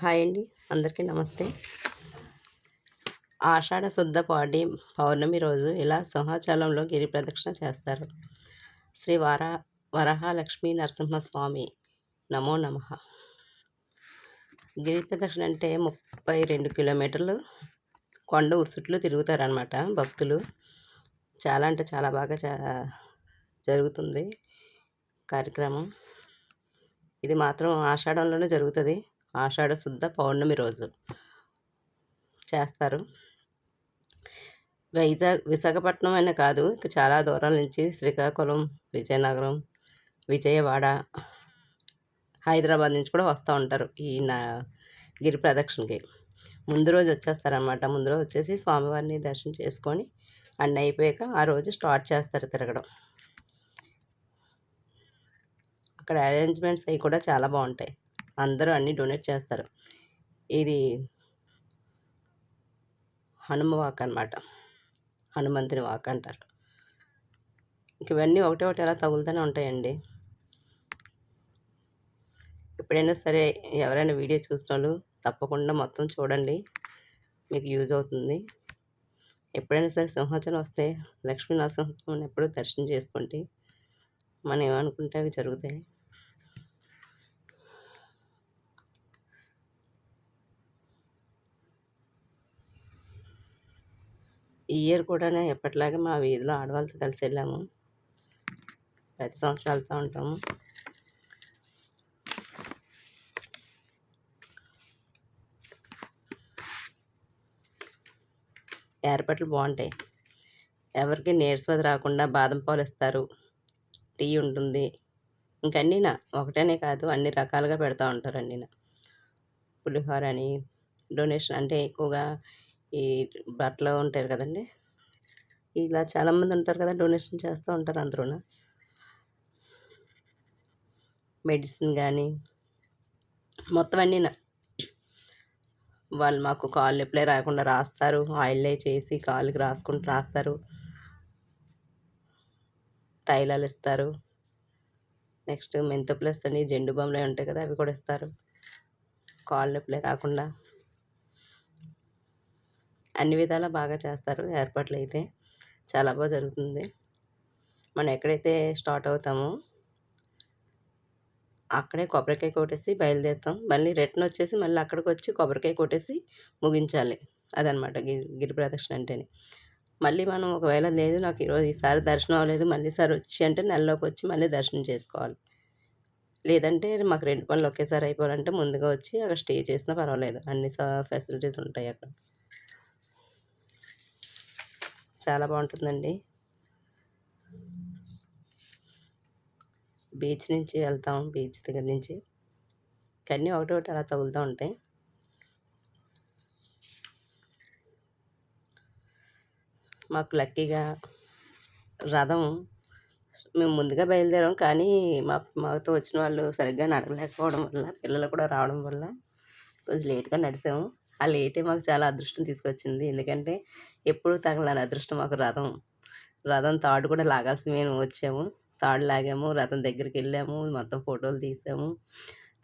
Hi అండి. అందరికీ నమస్తే. ఆషాఢ శుద్ధ పాడి పౌర్ణమి రోజు ఇలా సింహాచలంలో గిరి ప్రదక్షిణ చేస్తారు. శ్రీ వర వరహాలక్ష్మీ నరసింహస్వామి. నమో నమ. గిరి ప్రదక్షిణ అంటే ముప్పై రెండు కిలోమీటర్లు కొండ ఉరుసుట్లు తిరుగుతారనమాట భక్తులు. చాలా అంటే చాలా బాగా జరుగుతుంది కార్యక్రమం. ఇది మాత్రం ఆషాఢంలోనే జరుగుతుంది. ఆషాఢ శుద్ధ పౌర్ణమి రోజు. చేస్తారు. వైజాగ్ విశాఖపట్నం అనే కాదు ఇక చాలా దూరాల నుంచి శ్రీకాకుళం విజయనగరం విజయవాడ హైదరాబాద్ నుంచి కూడా వస్తూ ఉంటారు ఈ నా గిరి ప్రదక్షిణకి. ముందు రోజు వచ్చేస్తారనమాట ముందు రోజు వచ్చేసి స్వామివారిని దర్శనం చేసుకొని అన్నీ అయిపోయాక ఆ రోజు స్టార్ట్ చేస్తారు తిరగడం. అక్కడ అరేంజ్మెంట్స్ అవి కూడా చాలా బాగుంటాయి. అందరూ అన్నీ డొనేట్ చేస్తారు. ఇది హనుమ వాక్ అనమాట హనుమంతుని వాక్ అంటారు. ఇంక ఇవన్నీ ఒకటి ఒకటి అలా తగులుతూనే ఉంటాయండి. ఎప్పుడైనా సరే ఎవరైనా వీడియో చూసిన వాళ్ళు తప్పకుండా మొత్తం చూడండి. మీకు యూజ్ అవుతుంది. ఎప్పుడైనా సరే సింహాచలం వస్తే లక్ష్మీ నరసింహం ఎప్పుడూ దర్శనం చేసుకోండి. మనం ఏమనుకుంటే అవి జరుగుతాయి. ఈ ఇయర్ కూడా ఎప్పటిలాగే మా వీధిలో ఆడవాళ్ళతో కలిసి వెళ్ళాము. ప్రతి సంవత్సరం వెళ్తూ ఉంటాము. ఏర్పాట్లు బాగుంటాయి. ఎవరికి నీరసవది రాకుండా బాదం పాలు ఇస్తారు. టీ ఉంటుంది. ఇంకన్నీనా ఒకటేనే కాదు అన్ని రకాలుగా పెడతా ఉంటారు అన్నీనా పులిహోర అని డొనేషన్ అంటే ఎక్కువగా ఈ బట్టలు ఉంటారు కదండి. ఇలా చాలామంది ఉంటారు కదా డొనేషన్ చేస్తూ ఉంటారు అందరూ మెడిసిన్ కానీ మొత్తం అన్నీ వాళ్ళు మాకు కాళ్ళు ఎప్పుడే రాకుండా రాస్తారు ఆయిల్ చేసి కాళ్ళకి రాసుకుంటూ రాస్తారు. తైలాలు ఇస్తారు. నెక్స్ట్ మెంత ప్లస్ అని జెండు బొమ్మలు ఉంటాయి కదా అవి కూడా ఇస్తారు. కాళ్ళు నొప్పులే రాకుండా అన్ని విధాలా బాగా చేస్తారు ఏర్పాట్లు అయితే. చాలా బాగా జరుగుతుంది. మనం ఎక్కడైతే స్టార్ట్ అవుతామో అక్కడే కొబ్బరికాయ కొట్టేసి బయలుదేరుతాం. మళ్ళీ రిటర్న్ వచ్చేసి మళ్ళీ అక్కడికి వచ్చి కొబ్బరికాయ కొట్టేసి ముగించాలి. అదనమాట గిరి గిరి ప్రదక్షిణ అంటేనే. మళ్ళీ మనం ఒకవేళ లేదు నాకు ఈరోజు ఈసారి దర్శనం అవ్వలేదు మళ్ళీ సారి వచ్చి అంటే నెలలోకి వచ్చి మళ్ళీ దర్శనం చేసుకోవాలి. లేదంటే మాకు రెండు పనులు ఒకేసారి అయిపోవాలంటే ముందుగా వచ్చి అక్కడ స్టే చేసినా పర్వాలేదు. అన్ని ఫెసిలిటీస్ ఉంటాయి అక్కడ. చాలా బాగుంటుందండి. బీచ్ నుంచి వెళ్తాం బీచ్ దగ్గర నుంచి. కన్నీ ఒకటి ఒకటి అలా తగులుతూ ఉంటాయి. మాకు లక్కీగా రథం మేము ముందుగా బయలుదేరాం. కానీ మా మాతో వచ్చిన వాళ్ళు సరిగ్గా నడవలేకపోవడం వల్ల పిల్లలు కూడా రావడం వల్ల కొంచెం లేట్గా నడిచాము. ఆ లేటే మాకు చాలా అదృష్టం తీసుకొచ్చింది. ఎందుకంటే ఎప్పుడు తగలని అదృష్టం మాకు రథం రథం తాడు కూడా లాగాల్సి మేము వచ్చాము. తాడు లాగాము రథం దగ్గరికి వెళ్ళాము మొత్తం ఫోటోలు తీసాము.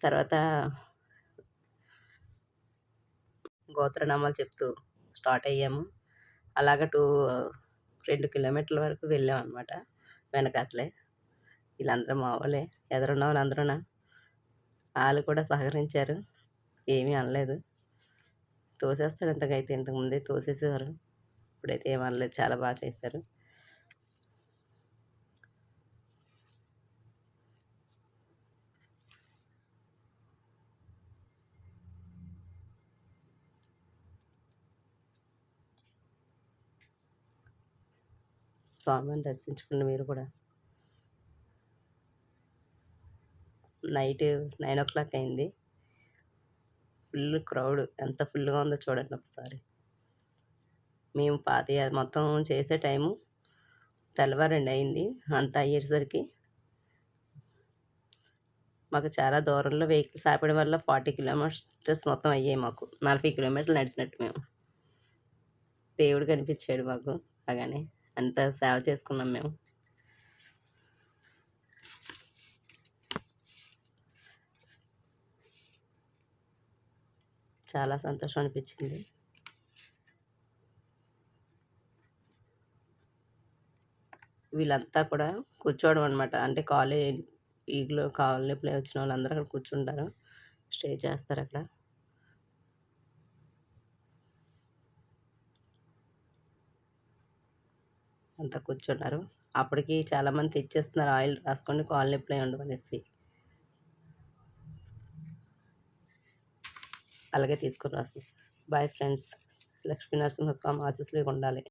తర్వాత గోత్రనామాలు చెప్తూ స్టార్ట్ అయ్యాము. అలాగ టూ రెండు కిలోమీటర్ల వరకు వెళ్ళాం అనమాట వెనకాతలే. వీళ్ళందరూ మా వాళ్ళే. ఎదురున్న వాళ్ళందరూ వాళ్ళు కూడా సహకరించారు. ఏమీ అనలేదు. తోసేస్తారు ఇంతకైతే. ఇంతకుముందే తోసేసేవారు. ఇప్పుడైతే ఏమనలేదు చాలా బాగా చేశారు. స్వామిని దర్శించుకున్న మీరు కూడా? నైట్ నైన్ ఓ క్లాక్ అయింది. Full crowd. ఎంత ఫుల్గా ఉందో చూడండి ఒకసారి. మేము పాత మొత్తం చేసే టైము తెల్లవారండి అయింది. అంత అయ్యేసరికి మాకు చాలా దూరంలో వెహికల్స్ ఆపడం వల్ల ఫార్టీ కిలోమీటర్స్ మొత్తం అయ్యాయి మాకు. నలభై కిలోమీటర్లు నడిచినట్టు మేము. దేవుడు కనిపించాడు మాకు. అలాగనే అంత సేవ చేసుకున్నాం మేము. చాలా సంతోషం అనిపించింది. వీళ్ళంతా కూడా కూర్చోవడం అనమాట అంటే కాలేజ్ ఈగ్లో కాలనీ ప్లే వచ్చిన వాళ్ళందరూ అక్కడ కూర్చుంటారు. స్టే చేస్తారు అక్కడ. అంతా కూర్చున్నారు. అప్పటికి చాలామంది తెచ్చేస్తున్నారు. ఆయిల్ రాసుకోండి కాళ్ళు ప్లే ఉండవనేసి అలాగే తీసుకుని రాసుకున్నాం బాయ్ ఫ్రెండ్స్ లక్ష్మీనరసింహస్వామి ఆశీస్సులు ఉండాలి